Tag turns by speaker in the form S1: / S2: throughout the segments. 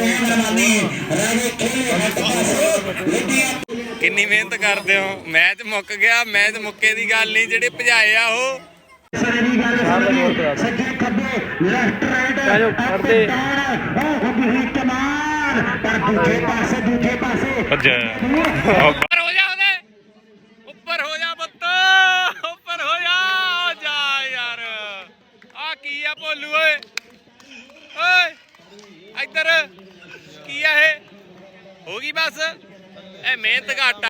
S1: ਰਾਜੇ ਖੇਲੇ ਹੱਟ ਪਾਸੇ ਲੁੱਟੀਆਂ
S2: ਕਿੰਨੀ ਮਿਹਨਤ ਕਰਦੇ ਹੋ? ਮੈਚ ਮੁੱਕ ਗਿਆ ਮੈਚ ਮੁੱਕੇ ਦੀ ਗੱਲ ਨਹੀਂ ਜਿਹੜੇ ਭਜਾਏ ਆ ਉਹ।
S1: ਸਾਰੀ ਗੱਲ ਸੱਜੇ ਖੱਬੇ ਲੈਫਟ ਰਾਈਟ
S3: ਫੜਦੇ।
S1: ਉਹ ਹੁੰਦੀ ਕਮਾਲ। ਪਰ ਦੂਜੇ ਪਾਸੇ ਦੂਜੇ ਪਾਸੇ
S2: ਹੋ ਜਾ ਉਹਦੇ ਉੱਪਰ ਹੋ ਜਾ ਬੱਤ ਉੱਪਰ ਹੋ ਜਾ ਆ ਜਾ ਯਾਰ ਆ ਕੀ ਆ ਭੋਲੂ ਓਏ ਓਏ ਇੱਧਰ ਕੀ ਆ ਇਹ ਹੋ ਗਈ ਬਸ ਇਹ ਮਿਹਨਤ ਘਾਟਾ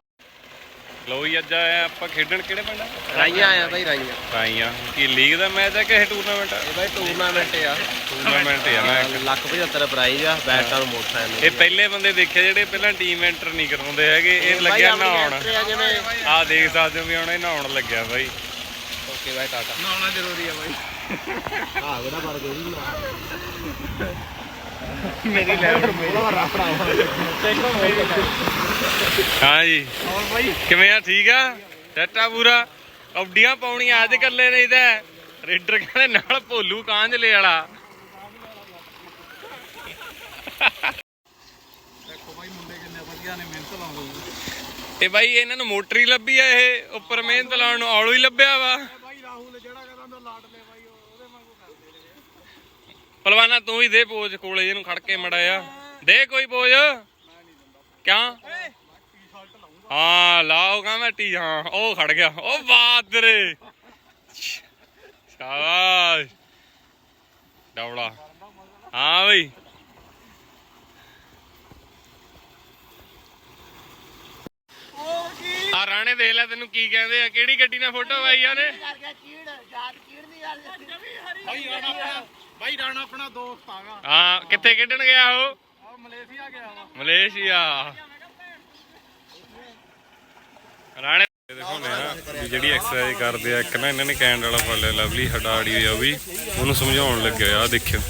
S2: ਲੋ ਜੀ ਅੱਜ ਆਏ ਆਪਾਂ ਖੇਡਣ। ਕਿਹੜੇ ਪਿੰਡ
S3: ਰਾਈਆਂ ਆਇਆ ਬਾਈ ਰਾਈਆਂ।
S2: ਰਾਈਆਂ। ਕੀ ਲੀਗ ਦਾ ਮੈਚ ਹੈ ਕਿ ਇਹ ਟੂਰਨਾਮੈਂਟ ਆ?
S3: ਇਹ ਬਾਈ ਟੂਰਨਾਮੈਂਟ ਆ।
S2: ਟੂਰਨਾਮੈਂਟ ਆ ਇੱਕ।
S3: ਲੱਖ 75 ਪ੍ਰਾਈਜ਼ ਆ ਬੈਟਾਂ ਨੂੰ ਮੋਟਰਸਾਈਕਲ
S2: ਇਹ ਪਹਿਲੇ ਬੰਦੇ ਦੇਖੇ ਜਿਹੜੇ ਪਹਿਲਾਂ ਟੀਮ ਐਂਟਰ ਨਹੀਂ ਕਰਾਉਂਦੇ ਹੈਗੇ ਇਹ ਲੱਗਿਆ ਨਹਾਉਣ।
S3: ਆ
S2: ਦੇਖ ਸਕਦੇ ਹੋ ਵੀ ਹੁਣ ਇਹ ਨਹਾਉਣ ਲੱਗਿਆ ਬਾਈ।
S3: ਓਕੇ ਬਾਈ ਟਾਟਾ। ਨਹਾਉਣਾ ਜ਼ਰੂਰੀ ਆ ਬਾਈ। ਆ ਬੜਾ ਬੜ ਗਈ ਮੇਰੀ ਲੈਵਲ ਮੇਰਾ ਰਾਫੜਾ ਦੇਖੋ ਮੇਰੀ
S2: ਹਾਂ ਜੀ।
S3: ਹੋਰ ਬਾਈ?
S2: ਕਿਵੇਂ ਆ? ਠੀਕ ਆ? ਸੈਟਾ ਪੂਰਾ? ਕੌਡੀਆਂ ਪਾਉਣੀਆਂ ਅੱਜ ਕੱਲੇ ਨਹੀਂ ਤਾਂ। ਰੇਡਰ ਕਹਿੰਦੇ ਨਾਲ ਭੋਲੂ ਕਾਂਝਲੇ ਵਾਲਾ।
S3: ਦੇਖੋ ਬਾਈ ਮੁੰਡੇ ਕਿੰਨੇ ਵਧੀਆ ਨੇ ਮਿਹਨਤ ਲਾਉਂਦੇ
S2: ਤੇ ਬਾਈ ਇਹਨਾਂ ਨੂੰ ਮੋਟਰ ਹੀ ਲੱਭੀ ਆ ਇਹ ਉੱਪਰ ਮਿਹਨਤ ਲਾਉਣ ਨੂੰ। ਔਲੂ ਹੀ ਲੱਭਿਆ ਵਾ।
S3: ਬਾਈ ਰਾਹੁਲ ਜਿਹੜਾ ਕਹਿੰਦਾ ਮੈਂ ਲਾਟ ਲੈ ਬਾਈ ਉਹਦੇ ਵਾਂਗੂ ਕਰਦੇ ਨੇ।
S2: ਪਲਵਾਨਾ ਤੂੰ ਵੀ ਦੇ ਪੋਜ ਕੋਲੇ ਇਹਨੂੰ ਖੜ ਕੇ ਮੜਾਇਆ। ਦੇ ਕੋਈ ਪੋਜ। ਕਿਆ ਹਾਂ ਲਾਓ ਕਾ ਮੈਂ ਟੀ ਹਾਂ ਉਹ ਖੜ ਗਿਆ। ਉਹ ਬਾਦਰੇ ਸ਼ਾਬਾਸ਼। ਡੌੜਾ ਹਾਂ ਬਈ। ਆ ਰਾਣੇ ਦੇਖ ਲੈ ਤੈਨੂੰ ਕੀ ਕਹਿੰਦੇ ਆ। ਕਿਹੜੀ ਗੱਡੀ ਨਾਲ ਫੋਟੋ ਪਾਈ ਆ ਨੇ
S3: ਬਾਈ ਰਾਣਾ ਆਪਣਾ ਬਾਈ ਰਾਣਾ ਆਪਣਾ ਦੋਸਤ ਆਗਾ
S2: ਹਾਂ ਕਿੱਥੇ ਖੇਡਣ ਗਿਆ ਉਹ
S3: ਮਲੇਸ਼ੀਆ ਗਿਆ ਵਾ।
S2: ਮਲੇਸ਼ੀਆ। ਰਾਣੇ ਦਿਖਾਉਂਦੇ ਆ ਵੀ ਜਿਹੜੀ ਐਕਸਰਸਾਈਜ਼ ਕਰਦੇ ਆ ਇੱਕ ਨਾ ਇਹਨਾਂ ਨੇ ਕੈਂਡ ਵਾਲਾ ਫੜ ਲਿਆ ਲਵਲੀ ਹਡਾੜੀ ਹੋਈ ਆ ਉਹ ਵੀ। ਉਹਨੂੰ ਸਮਝਾਉਣ ਲੱਗਿਆ ਆ ਦੇਖਿਓ।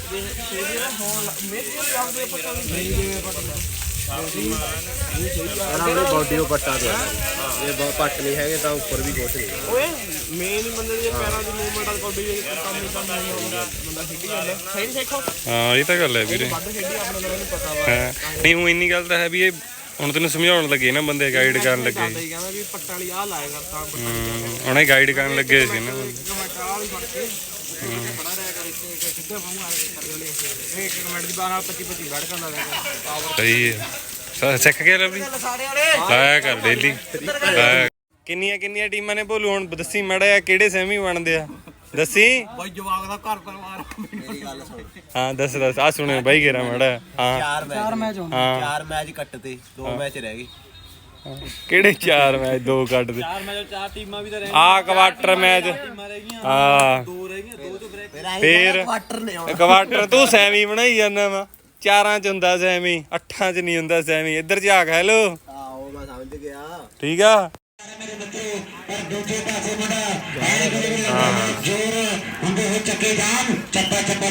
S3: ਇਹਨਾਂ ਦੇ ਬਾਡੀ ਉਹ ਪੱਟਾ ਤੇ ਇਹ ਬਹੁਤ ਪੱਟ ਨਹੀਂ ਹੈਗੇ ਤਾਂ ਉੱਪਰ ਵੀ ਕੁਛ ਨਹੀਂ। ਓਏ ਮੇਨ ਹੀ ਬੰਦੇ ਦੇ ਪੈਰਾਂ ਦੀ ਮੂਵਮੈਂਟ ਆ ਬਾਡੀ ਦੇ ਕੰਮ ਹੀ ਕੰਮ ਨਹੀਂ ਹੁੰਦਾ ਬੰਦਾ ਖੇਡੀ ਜਾਂਦਾ। ਸਹੀ ਦੇਖੋ।
S2: ਹਾਂ ਇਹ ਤਾਂ ਗੱਲ ਹੈ ਵੀਰੇ।
S3: ਵੱਧ ਖੇਡੀ ਆਪਣੇ ਨੂੰ ਪਤਾ ਵਾ।
S2: ਹਾਂ। ਨਹੀਂ ਉਹ ਇੰਨੀ ਗੱਲ ਤਾਂ ਹੈ ਵੀ ਇਹ ਹੁਣ ਤੈਨੂੰ ਸਮਝਾਉਣ ਲੱਗੇ ਨਾ ਬੰਦੇ ਗਾਈਡ ਕਰਨ ਲੱਗੇ।
S3: ਹੀ ਕਹਿੰਦਾ ਵੀ ਪੱਟਾਂ ਵਾਲੀ ਆ ਲਾਇਆ ਕਰ ਤਾਂ
S2: ਹਮ, ਉਹਨੇ ਗਾਈਡ ਕਰਨ ਲੱਗੇ ਸੀ ਨਾ।
S3: ਵਾਲੀ ਫੜ ਕੇ ਖੜਾ ਰਿਹਾ ਕਰ ਇੱਥੇ ਸਿੱਧੇ ਮੂੰਹ ਆ ਕੇ ਕਰ ਲੈ ਇੱਕ ਕਮੈਂਟ ਦੀ 12 25 25 ਬੈਠ ਕਰਦਾ ਰਿਹਾ ਪਾਵਰ
S2: ਸਹੀ ਹੈ। ਸ- ਸਿੱਖ ਗਿਆ ਲਵਲੀ
S3: ਸਾਰੇ ਵਾਲੇ
S2: ਲਾਇਆ ਕਰ ਡੇਲੀ ਕਿੰਨੀਆਂ ਕਿੰਨੀਆਂ ਟੀਮਾਂ ਨੇ ਭੋਲੂ? ਹੁਣ ਦੱਸੀ ਮੜਾ ਕਿਹੜੇ ਸੈਮੀ ਬਣਦੇ ਆ? ਦੱਸੀ?
S3: ਬਾਈ ਜਵਾਗ ਦਾ ਘਰ ਪਰਿਵਾਰ ਮੇਰੀ ਗੱਲ ਸੁਣ।
S2: ਹਾਂ ਦੱਸ ਦੱਸ। ਆ ਸੁਣਿਓ ਬਾਈ ਘੇਰਾ ਮੜਾ। ਹਾਂ।
S3: ਚਾਰ ਮੈਚ। ਚਾਰ ਮੈਚ
S2: ਹਾਂ।
S3: ਚਾਰ ਮੈਚ ਕੱਟਤੇ ਦੋ ਮੈਚ ਰਹਿ ਗਏ।
S2: ਕਿਹੜੇ ਚਾਰ ਮੈਚ ਦੋ ਕੱਢ ਦੇ
S3: ਚਾਰ ਮੈਚ ਚਾਰ ਟੀਮਾਂ ਵੀ ਤਾਂ ਰਹਿ
S2: ਆ ਕੁਆਟਰ ਮੈਚ। ਆ
S3: ਦੋ ਰਹਿ ਗਈਆਂ ਦੋ ਤੋਂ ਬ੍ਰੇਕ।
S2: ਫੇਰ
S3: ਕੁਆਟਰ ਨੇ
S2: ਕੁਆਟਰ ਤੂੰ ਸੈਮੀ ਬਣਾਈ ਜਾਂਦਾ ਵਾ। ਚਾਰਾਂ ਚ ਹੁੰਦਾ ਸੈਮੀ ਅੱਠਾਂ ਚ ਨਹੀਂ ਹੁੰਦਾ ਸੈਮੀ। ਇੱਧਰ ਝਾਕ ਹੈਲੋ।
S3: ਆਓ ਮੈਂ ਸਮਝ ਗਿਆ।
S2: ਠੀਕ ਆ?
S1: ਪਰ ਦੂਜੇ ਪਾਸੇ ਮੁੰਡਾ ਐ ਕਰੇ ਜੋਰ ਹੁੰਦੇ ਹੋਏ ਚੱਕੇ ਜਾਮ ਚੱਪਾ ਚੱਪਾ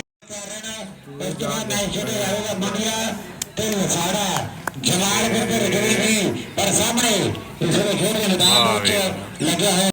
S1: ਇਸ ਤੋਂ ਬਾਅਦ ਮੈਚ ਸ਼ੁਰੂ ਹੋਏਗਾ ਮੰਗਿਆ ਤੇ ਸਾੜਾ ਜਵਾਲ ਕਰਕੇ ਰਜੋਈ ਨਹੀਂ ਪਰ ਸਾਹਮਣੇ ਇਸ ਦੇ ਖੇਡ ਦੇ ਮੈਦਾਨ ਵਿੱਚ ਲੱਗਿਆ ਹੈ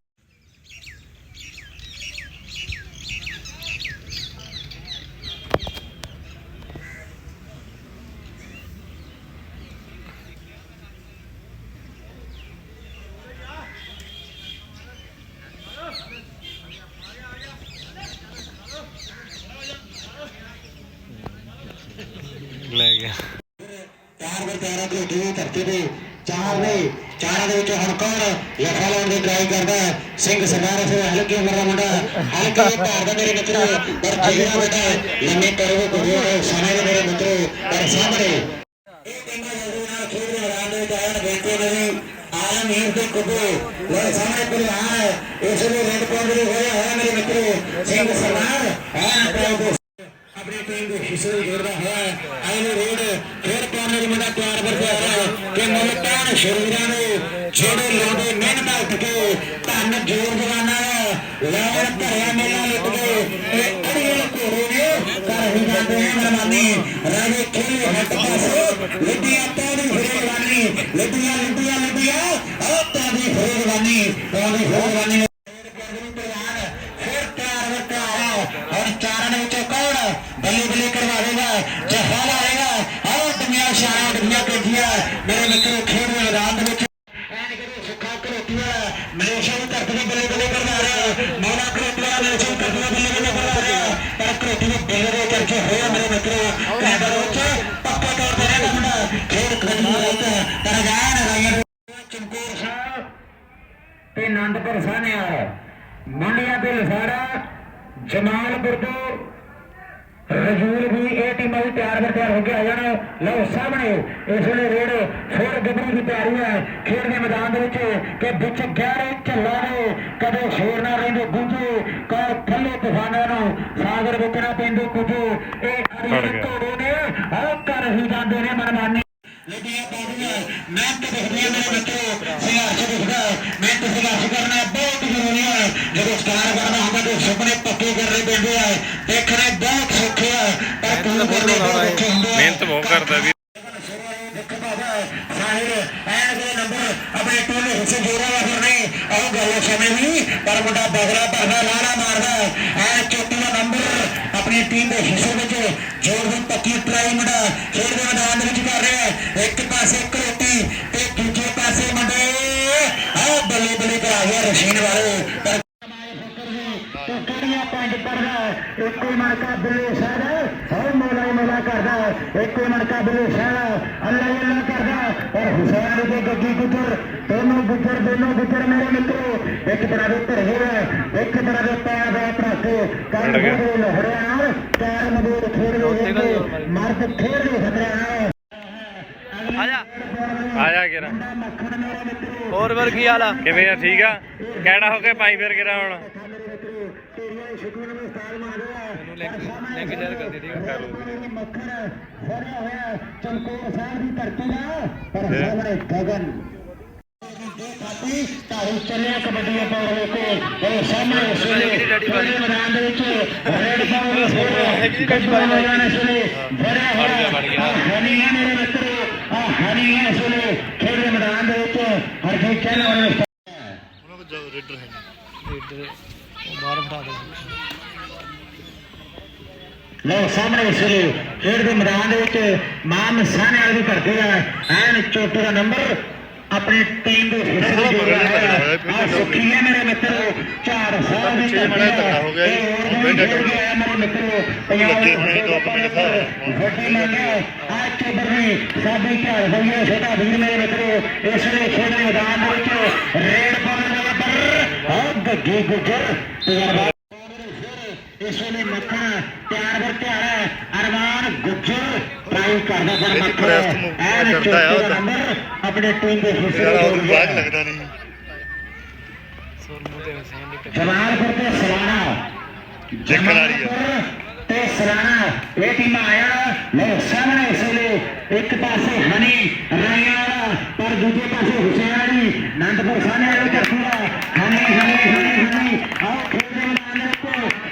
S1: ਪੈਰਾਂ ਦੇ ਉੱਤੇ ਧਰਤੀ ਦੇ ਚਾਰ ਨੇ ਚਾਰ ਦੇ ਵਿੱਚ ਹੁਣ ਕੌਣ ਲਖਾ ਲਾਉਣ ਦੀ ਟਰਾਈ ਕਰਦਾ ਹੈ ਸਿੰਘ ਸਰਦਾਰ ਫਿਰ ਹਲਕੀ ਉਮਰ ਦਾ ਮੁੰਡਾ ਹਲਕੀ ਇਹ ਧਾਰ ਦਾ ਮੇਰੇ ਮਿੱਤਰ ਪਰ ਜਿਹੜਾ ਬੇਟਾ ਲੰਮੇ ਕਰੋ ਗੁਰੂ ਹੈ ਸਮੇਂ ਦੇ ਮੇਰੇ ਮਿੱਤਰ ਪਰ ਸਾਹਮਣੇ ਇਹ ਬੰਦਾ ਜਦੋਂ ਨਾਲ ਖੇਡ ਰਿਹਾ ਰਾਮ ਦੇ ਤਾਂ ਬੇਟੇ ਨੇ ਵੀ ਆਲਮ ਹੀਰ ਦੇ ਕੁੱਤੇ ਲੈ ਸਮੇਂ ਪਰ ਆ ਇਸ ਨੇ ਰੈਡ ਪੁਆਇੰਟ ਹੋਇਆ ਹੋਇਆ ਮੇਰੇ ਮਿੱਤਰ ਸਿੰਘ ਸਰਦਾਰ ਹੈ ਆਪਣੇ ਆਪਣੀ ਟੀਮ ਦੇ ਹਿੱਸੇ ਜੋੜਦਾ ਹੋਇਆ ਆਇਨ ਰੋਡ, ਫਿਰ ਪਾਉਣ ਦੀ ਮੁੰਡਾ ਤਿਆਰ ਕਰਕੇ ਆ ਕਿ ਮੁਲਤਾਨ ਸ਼ਰੀਰਾਂ ਨੂੰ ਜਿਹੜੇ ਲਾਉਂਦੇ ਮਿਹਨਤ ਉੱਠ ਧੰਨ ਜੋਰ ਜਵਾਨਾ ਲੈਣ ਭਰਿਆ ਮੇਲਾ ਲੁੱਟ ਗਏ ਇਹ ਅੜੀਏ ਘੋੜੇ ਨੇ ਕਰ ਹੀ ਜਾਂਦੇ ਹਨ ਮਰਮਾਨੀ ਰਾਜੇ ਖੇਲੇ ਹੱਟ ਪਾਸੇ ਲੁੱਟੀਆਂ ਤੋੜੀ ਫਰੇਗਵਾਨੀ ਲੁੱਟੀਆਂ ਲੁੱਟੀਆਂ ਲੁੱਟੀਆਂ। ਆਹ ਤਾਦੀ ਫਰੇਗਵਾਨੀ ਤਾਦੀ ਫਰੇਗਵਾਨੀ ਕਰਵਾਵੇਗਾ ਜਹਾਲ ਆਏਗਾ ਆਓ ਪੱਟੀਆਂ ਸ਼ਾਰਾਂ ਉੱਡੀਆਂ ਪੈਂਦੀਆਂ ਮੇਰੇ ਮਿੱਤਰੋ ਖੇਡ ਮੈਦਾਨ ਦੇ ਵਿੱਚ। ਐਨ ਕਰੇ ਸੁੱਖਾ ਕਰੋਟੀ ਮਲੇਸ਼ੀਆ ਦੀ ਧਰਤੀ ਦੇ ਬੱਲੇ ਬੱਲੇ ਕਰਦਾ ਰਿਹਾ। ਮੌਲਾ ਕਰੋਟੀ ਮਲੇਸ਼ੀਆ ਦੀ ਧਰਤੀ ਦੇ ਬੱਲੇ ਬੱਲੇ ਕਰਦਾ ਰਿਹਾ। ਪਰ ਕਰੋਟੀ ਦੇ ਬੱਲੇ ਦੇ ਕਰਕੇ ਹੋਇਆ ਮੇਰੇ ਮਿੱਤਰੋ। ਕੈਨੇਡਾ ਵਿੱਚ ਪੱਕਾ ਤੌਰ ਤੇ ਰਹਿੰਦਾ ਮੁੰਡਾ। ਖੇਡ ਖੇਡੀ ਰਹਿੰਦਾ ਪਰ ਜਾਨ ਰਾਈਆਂ ਚਮਕੌਰ ਸਾਹਿਬ ਤੇ ਆਨੰਦਪੁਰ ਸਾਹਨਿਆ ਮੰਡਿਆ ਤੇ ਲਸਾੜਾ ਜਮਾਲਪੁਰ ਤੋਂ ਰਜੂਲ ਵੀ ਇਹ ਟੀਮਾਂ ਵੀ ਤਿਆਰ ਬਰ ਤਿਆਰ ਹੋ ਕੇ ਆ ਜਾਣ। ਲਓ ਸਾਹਮਣੇ ਇਸ ਵੇਲੇ ਰੇਡ ਫੋਰ ਗੱਭਰੂ ਦੀ ਤਿਆਰੀ ਹੈ। ਖੇਡ ਦੇ ਮੈਦਾਨ ਦੇ ਵਿੱਚ ਕਿ ਵਿੱਚ ਗਹਿਰੇ ਝੱਲਾ ਨੇ ਕਦੇ ਸ਼ੇਰ ਨਾ ਰਹਿੰਦੇ ਗੁੰਜੇ ਕਦੇ ਥੱਲੇ ਤੂਫਾਨਾਂ ਨੂੰ ਸਾਗਰ ਵਿਚਣਾ ਪੈਂਦੇ ਕੁਝ। ਇਹ ਅੜੀ ਘੋੜੇ ਨੇ ਆਹ ਕਰ ਹੀ ਜਾਂਦੇ ਨੇ ਮਨਮਾਨੀ। ਲੱਡੀਆਂ ਪਾਉਂਦੀਆਂ ਮਿਹਨਤ ਦਿਖਦੀਆਂ ਮੇਰੇ ਮਿੱਤਰੋ ਸੰਘਰਸ਼ ਦਿਖਦਾ ਮਿਹਨਤ ਸੰਘਰਸ਼ ਕਰਨਾ
S2: ਵੀ
S1: ਪਰ ਮੁੰਡਾ ਬਗਲਾ ਭਰਦਾ ਲਾਲਾ ਮਾਰਦਾ ਐ ਚੋਟੀ ਦਾ ਨੰਬਰ ਆਪਣੀ ਟੀਮ ਦੇ ਹਿੱਸੇ ਵਿੱਚ ਜੋੜ ਦੀ ਪੱਕੀ ਟਰਾਈ ਮੁੰਡਾ ਖੇਡ ਦੇ ਮੈਦਾਨ ਦੇ ਵਿੱਚ ਕਰ ਰਿਹਾ ਹੈ। ਇੱਕ ਪਾਸੇ ਕਰੋਟੀ ਤੇ ਦੂਜੇ ਪਾਸੇ ਮੁੰਡੇ। ਆ ਬੱਲੇ ਬੱਲੇ ਕਰਾ ਗਿਆ ਰਸ਼ੀਨ ਵਾਲੇ। ਪਰ ਤੇ ਕਿਹੜੀਆਂ ਪੰਜ ਪੜਦਾ ਇੱਕੋ ਹੀ ਮਣਕਾ ਬਿੱਲੇ ਸਾਹਿਬ ਹਰ ਹੁਸੈਨ ਦੇ ਗੱਗੀ ਗੁਜਰ ਦੋਨੋਂ ਗੁਜਰ ਦੋਨੋਂ ਗੁਜਰ ਮੇਰੇ ਮਿੱਤਰੋ ਇੱਕ ਤਰ੍ਹਾਂ ਦੇ ਧਰਗੇ ਹੈ ਇੱਕ ਤਰ੍ਹਾਂ ਦੇ ਪੈਰ ਦਾ ਭਰਾਕੇ ਕੱਲ ਦੇ ਲੋਹੜਿਆਂ ਨਾਲ ਚਾਰ ਮਦੂਰ ਖੇਡਦੇ ਰਹਿੰਦੇ ਮਰਦ ਖੇਡਦੇ ਖਤਰਿਆਂ ਨਾਲ
S3: ਆ ਜਾ।
S2: ਆ ਜਾ ਕਿਰਾ।
S1: ਮੱਖਣ ਮੇਰੇ ਮਿੱਤਰੋ।
S3: ਹੋਰ ਵਰ ਕੀ ਹਾਲ ਆ?
S2: ਕਿਵੇਂ ਆ? ਠੀਕ ਆ? ਕਿਹੜਾ ਹੋ ਕੇ ਪਾਈ ਫਿਰ ਕਿਰਾ ਹੁਣ।
S1: ਤੇਰੀਆਂ ਸ਼ੁਕਰ ਨੂੰ ਸਤਾਰ ਮਾਰਦਾ
S3: ਲਿੰਕ ਸ਼ੇਅਰ ਕਰ ਦੇ ਠੀਕ ਆ
S1: ਮੱਖਣ ਫੜਿਆ ਹੋਇਆ ਚਮਕੌਰ ਸਾਹਿਬ ਦੀ ਧਰਤੀ ਦਾ ਪਰ ਸਾਹਮਣੇ ਗਗਨ। ਤਾਰੀ ਚੱਲਿਆ ਕਬੱਡੀਆਂ ਪਾਉਣ ਵੇਖੋ ਉਹ ਸਾਹਮਣੇ ਸੋਲੇ ਮੈਦਾਨ ਦੇ ਵਿੱਚ ਰੇਡ ਪਾਉਣ ਸੋਲੇ ਕੱਢਣ ਵਾਲਿਆਂ ਨੇ ਸੋਲੇ ਭਰਿਆ ਹੋਇਆ। ਹਨੀ ਹੈ ਮੇਰੇ ਮਿੱਤਰੋ ਆ ਹਨੀ ਹੈ ਸੋਲੇ ਖੇਡ ਦੇ ਮੈਦਾਨ ਦੇ ਵਿੱਚ। ਹਰਜੀਤ ਚੈਨ ਵਾਲੇ
S3: ਰੀਡਰ ਉਹ ਬਾਹਰ ਬਿਠਾ ਦੇ
S1: ਲੋ ਸਾਹਮਣੇ ਇਸ ਵੇਲੇ ਖੇਡ ਦੇ ਮੈਦਾਨ ਦੇ ਵਿੱਚ ਮਾਮ ਸਾਹਨੇ ਵਾਲੇ ਦੀ ਧਰਤੀ ਆ ਐਨ ਚੋਟੀ ਦਾ ਨੰਬਰ ਆਪਣੀ ਟੀਮ ਦੇ ਹਿੱਸੇ ਵਿੱਚ ਜੋੜਿਆ ਹੈ। ਆ ਸੁਖੀ ਹੈ ਮੇਰੇ ਮਿੱਤਰੋ ਚਾਰ ਸਾਹਿਬ ਦੀ ਧਰਤੀ ਆ ਇਹ ਹੋਰ ਵੀ ਖੇਡ ਗਿਆ ਮੇਰੇ ਮਿੱਤਰੋ ਪੰਜਾਬ ਦੇ ਵੱਡੀ ਮੰਨ ਆ ਚੋਬਰ ਨੇ ਸਾਡੀ ਘਰ ਹੋਈ ਹੈ। ਛੋਟਾ ਵੀਰ ਮੇਰੇ ਮਿੱਤਰੋ ਇਸ ਵੇਲੇ ਖੇਡ ਦੇ ਮੈਦਾਨ ਦੇ ਵਿੱਚ ਰੇਡ ਪਾਉਣ ਪਰ ਆ ਗੱਗੀ ਗੁਜਰ ਤਜਰਬਾ ਇਸ ਵੇਲੇ ਮੱਖਣ ਪਿਆਰ ਵਰ ਧਿਆਣਾ ਅਰਮਾਨ ਗੁੱਜਰ ਟਰਾਈ ਕਰਦਾ ਪਰ ਮੱਖਣ ਐਨ ਚੋਟੀ ਦਾ ਨੰਬਰ ਆਪਣੇ ਟੀਮ ਦੇ ਹਿੱਸੇ ਵਿੱਚ ਜੋੜ ਗਿਆ
S3: ਲੱਗਦਾ ਨਹੀਂ। ਦੀ
S1: ਜਮਾਲਪੁਰ ਤੇ ਸਲਾਣਾ
S3: ਦੇਖਣ ਵਾਲੀ ਆ।
S1: ਤੇ ਸਲਾਣਾ ਇਹ ਟੀਮ ਆਇਆ ਲੈ ਸਾਹਮਣੇ ਇਸ ਵੇਲੇ ਇੱਕ ਪਾਸੇ ਹਨੀ ਵਾਲਾ ਪਰ ਦੂਜੇ ਪਾਸੇ ਹੁਸੈਨ ਵਾਲੀ ਨੰਦਪੁਰ ਸਾਹਨੇ ਵਾਲੇ ਦਾ ਹਨੀ ਹਨੀ ਹਨੀ ਹਨੀ ਆਓ ਖੇਡਦੇ ਮੈਦਾਨ ਦੇ ਵਿੱਚ।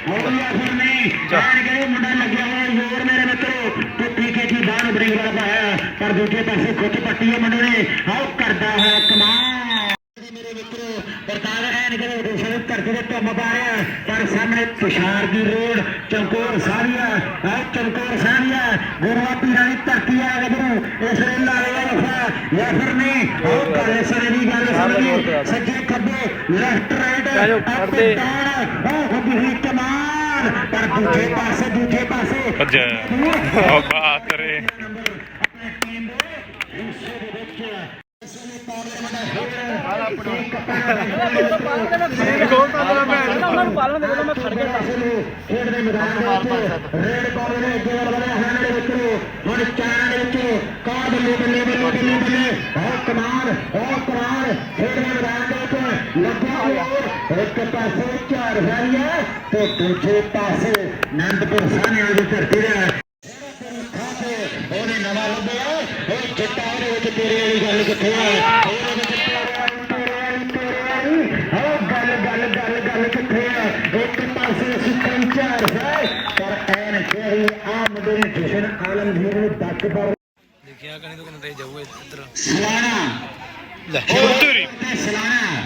S1: ਹੋਇਆ ਫਿਰ ਨਹੀਂ। ਜਾਣ ਕੇ ਮੁੰਡਾ ਲੱਗਿਆ ਹੋਇਆ ਜ਼ੋਰ ਮੇਰੇ ਮਿੱਤਰੋ। ਤੇ ਪੀਕੇ ਦੀ ਬਾਹਰ ਬਰਿੰਗ ਵਾਲਾ ਪਾਇਆ ਪਰ ਦੂਜੇ ਪਾਸੇ ਖੁੱਚ ਪੱਟੀ ਹੈ ਮੁੰਡੇ ਨੇ। ਆਓ ਕਰਦਾ ਹੈ ਕਮਾਲ। ਮੇਰੇ ਮਿੱਤਰੋ ਬਰਤਾਵ ਐਨ ਕਰੇ ਦੇਸ਼ਾਂ ਦੀ ਧਰਤੀ ਦੇ ਧੁੰਮ ਪਾ ਰਿਹਾ ਤੁਸ਼ਾਰ ਦੀ ਰੋਡ ਚਮਕੌਰ ਸਾਰੀਆ ਆ ਚਮਕੌਰ ਸਾਰੀਆ ਗੁਰੂਆ ਪੀਰਾਂ ਦੀ ਧਰਤੀ ਆ ਗੱਭਰੂ ਇਸ ਰੇ ਲਾਲੇ ਲਿਖਿਆ ਜਾਂ ਫਿਰ ਨਹੀਂ ਉਹ ਗੱਲ ਸਰੇ ਦੀ ਗੱਲ ਸੁਣੀ ਸੱਜੇ ਖੱਬੇ ਲੈਫਟ ਰਾਈਟ ਅਪ। ਡਾਊਨ ਉਹ ਹੁੰਦੀ ਹੋਈ ਕਮਾਲ ਪਰ ਦੂਜੇ ਪਾਸੇ ਦੂਜੇ ਪਾਸੇ
S2: ਭੱਜ ਉਹ ਬਾਤ ਰੇ
S1: ਆਪਣੇ ਟੀਮ ਦੇ ਹਿੱਸੇ ਦੇ ਵਿੱਚ ਇਸ ਵੇਲੇ ਪਾਵਰ ਮੰਡਾ
S3: ਉਹਨਾਂ ਨੂੰ ਪਾਲਣ ਦੇ ਕੋਲ ਮੈਂ ਖੜ ਗਿਆ
S1: ਖੇਡ ਦੇ ਮੈਦਾਨ ਦੇ ਵਿੱਚ ਰੇਡ ਪਾਉਣ ਦੇ ਅੱਗੇ ਵੱਲ ਵਧਿਆ ਹੋਇਆ ਮੇਰੇ ਮਿੱਤਰੋ ਹੁਣ ਚਾਰਾਂ ਦੇ ਵਿੱਚ ਕਾਰ ਬੱਲੇ ਬੱਲੇ ਬੱਲੇ ਬੱਲੇ ਬੱਲੇ ਉਹ ਕਮਾਲ ਉਹ ਕਮਾਲ ਖੇਡ ਦੇ ਮੈਦਾਨ ਦੇ ਵਿੱਚ ਲੱਗਾ ਹੋਰ ਇੱਕ ਪਾਸੇ ਚਾਰ ਹਜ਼ਾਰੀਆ ਤੇ ਦੂਜੇ ਪਾਸੇ ਨੰਦਪੁਰ ਸਾਹਨਿਆਂ ਦੀ ਧਰਤੀ ਦਾ ਉਹਨੇ ਨਵਾਂ ਲੱਭਿਆ ਉਹ ਚਿੱਟਾ ਉਹਦੇ ਵਿੱਚ ਤੇਰੇ ਵਾਲੀ ਗੱਲ ਕਿੱਥੇ ਆ ਨੂੰ ਦੱਕ ਪਰ
S3: ਦੇਖਿਆ ਕਣੀ ਤੋਂ ਕਿੰਨੇ ਜਾਊਗਾ ਇੱਧਰ?
S1: ਸਲਾਣਾ।
S3: ਲੈ।
S1: ਤੇ ਸਲਾਣਾ।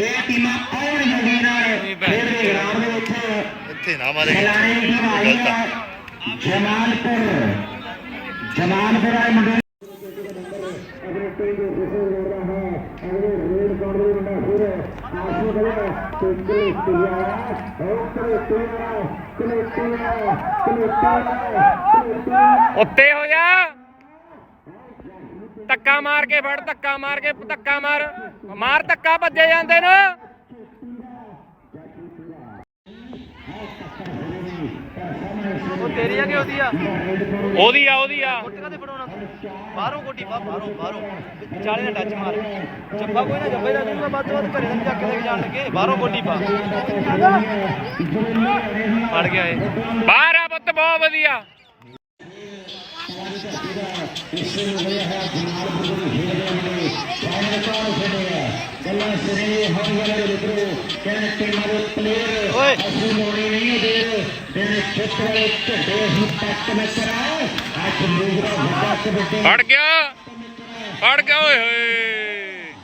S1: ਇਹ ਟੀਮਾਂ ਆਉਣ ਜਗੀ ਨਾਲ ਖੇਡ ਦੇ ਗਰਾਊਂਡ ਦੇ ਵਿੱਚ
S3: ਇੱਥੇ ਨਾ ਮਾਰੇ।
S1: ਸਲਾਣੇ ਦੀ ਆ। ਜਮਾਲਪੁਰ। ਫਿਰ ਆਏ ਮੁੰਡੇ ਅਗਲੇ ਟੀਮ ਦੇ ਕਿਸੇ ਲੋੜ ਦਾ ਹੈ। ਅਗਲੇ ਰੇਡ ਕਾਉਂਟਰ ਦੇ ਮੁੰਡਾ ਫਿਰ ਆਸ਼ੂ ਕਰੇ ਤੇ ਕਿਲੇ ਤਿਆਰਾ ਹੋ ਕਰੇ ਤਿਆਰਾ ਕਿਲੇ
S2: ਉੱਤੇ ਹੋ ਜਾ। ਧੱਕਾ ਮਾਰ ਕੇ ਫੜ ਧੱਕਾ ਮਾਰ ਕੇ ਧੱਕਾ ਮਾਰ। ਮਾਰ ਧੱਕਾ ਭੱਜੇ ਜਾਂਦੇ ਨੇ।
S3: ਉਹ ਤੇਰੀ ਆ ਕਿ ਉਹਦੀ ਆ?
S2: ਉਹਦੀ ਆ ਉਹਦੀ ਆ।
S3: ਬਾਹਰੋਂ ਕੋਟੀ ਬਾ ਬਾਹਰੋਂ ਬਾਹਰੋਂ ਚਾਲੇ ਨਾਲ ਟੱਚ ਮਾਰ। ਜੱਫਾ ਕੋਈ ਨਾ ਜੱਫੇ ਦਾ ਜੂਗਾ ਬਾਅਦ ਚੋਂ ਘਰੇ ਦਾ ਚੱਕ ਲੈ ਕੇ ਜਾਣ ਲੱਗੇ। ਬਾਹਰੋਂ ਕੋਟੀ ਪਾ ਫੜ ਗਿਆ ਏ
S2: ਬਾਹਰ ਆ ਪੁੱਤ ਬਹੁਤ ਵਧੀਆ।
S1: ਗੱਲਾਂ ਸਿਰੇ ਹੋਣ ਵਾਲੇ ਮਿੱਤਰੋ ਕਹਿੰਦੇ ਟੀਮਾਂ ਦੇ ਪਲੇਅਰ
S3: ਓਏ।
S1: ਅਸੀਂ ਲੋੜੀ ਨਹੀਂ ਦੇ ਤੇਰੇ ਖੇਤ ਵਾਲੇ ਝੰਡੇ ਅਸੀਂ ਪੱਟ ਮੈਂ
S2: ਫੜ ਗਿਆ। ਫੜ ਗਿਆ ਓਏ ਹੋਏ।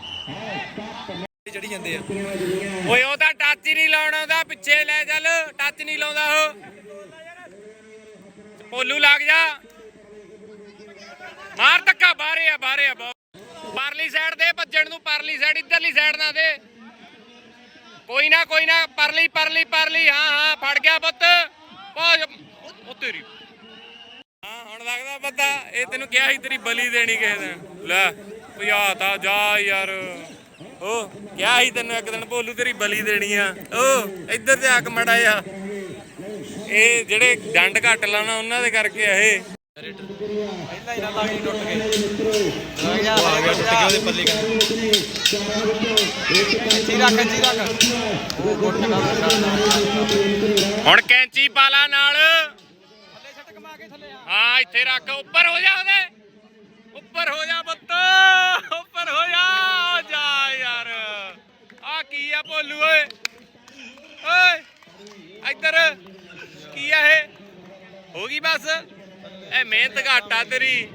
S3: ਚੜੀ ਜਾਂਦੇ ਆ।
S2: ਓਏ ਉਹ ਤਾਂ ਟੱਚ ਹੀ ਨਹੀਂ ਲਾਉਣਾ ਉਹਦਾ ਪਿੱਛੇ ਲੈ ਚੱਲ। ਟੱਚ ਨਹੀਂ ਲਾਉਂਦਾ ਉਹ। ਪੋਲੂ ਲੱਗ ਜਾ। ਮਾਰ ਧੱਕਾ ਬਾਹਰੇ ਆ ਬਾਹਰੇ ਆ ਬਹੁਤ। ਪਰਲੀ ਸਾਈਡ ਦੇ ਭੱਜਣ ਨੂੰ ਪਰਲੀ ਸਾਈਡ ਇੱਧਰਲੀ ਸਾਈਡ ਨਾ ਦੇ। ਕੋਈ ਨਾ ਕੋਈ ਨਾ ਪਰਲੀ ਪਰਲੀ ਪਰਲੀ। ਹਾਂ ਹਾਂ ਫੜ ਗਿਆ ਪੁੱਤ। ਬਹੁਤ ਉਹ ਤੇਰੀ। ਲੱਗਦਾ ਬੰਦਾ, ਇਹ ਤੈਨੂੰ ਕਿਹਾ ਸੀ ਤੇਰੀ ਬਲੀ ਦੇਣੀ ਕਿਸੇ ਦਿਨ। ਲੈ ਭਜਾ ਤਾ ਜਾ ਯਾਰ। ਓ, ਕਿਹਾ ਸੀ ਤੈਨੂੰ ਇੱਕ ਦਿਨ ਭੋਲੂ ਤੇਰੀ ਬਲੀ ਦੇਣੀ ਆ। ਓ, ਇੱਧਰ ਤੇ ਅੱਗ ਮੜਾ ਆ ਇਹ ਜਿਹੜੇ ਡੰਡ ਘੱਟ ਲਾਣਾ ਉਹਨਾਂ ਦੇ ਕਰਕੇ ਆ ਇਹ।
S3: ਪਹਿਲਾਂ ਹੀ ਨਾ ਲੱਗ ਟੁੱਟ ਗਏ ਲੱਗ ਗਿਆ ਟੁੱਟ ਗਿਆ ਉਹਦੇ ਪੱਲੇ ਕਰ ਰੱਖ ਜੀ ਰੱਖ
S2: ਹੁਣ ਕੈਂਚੀ ਪਾਲਾ ਨਾਲ
S3: ਥੱਲੇ ਛੱਟ ਕਮਾ ਕੇ ਥੱਲੇ ਆ
S2: ਹਾਂ, ਇੱਥੇ ਰੱਖ, ਉੱਪਰ ਹੋ ਜਾ ਉਹਦੇ। ਉੱਪਰ ਹੋ ਜਾ ਬੱਤ ਉੱਪਰ ਹੋ ਜਾ ਜਾ ਯਾਰ। ਆ ਕੀ ਆ ਭੋਲੂ, ਓਏ। ਓਏ, ਇੱਧਰ, ਕੀ ਆ ਇਹ? ਹੋ ਗਈ ਬਸ। ਇਹ ਮਿਹਨਤ ਘਾਟਾ ਤੇਰੀ।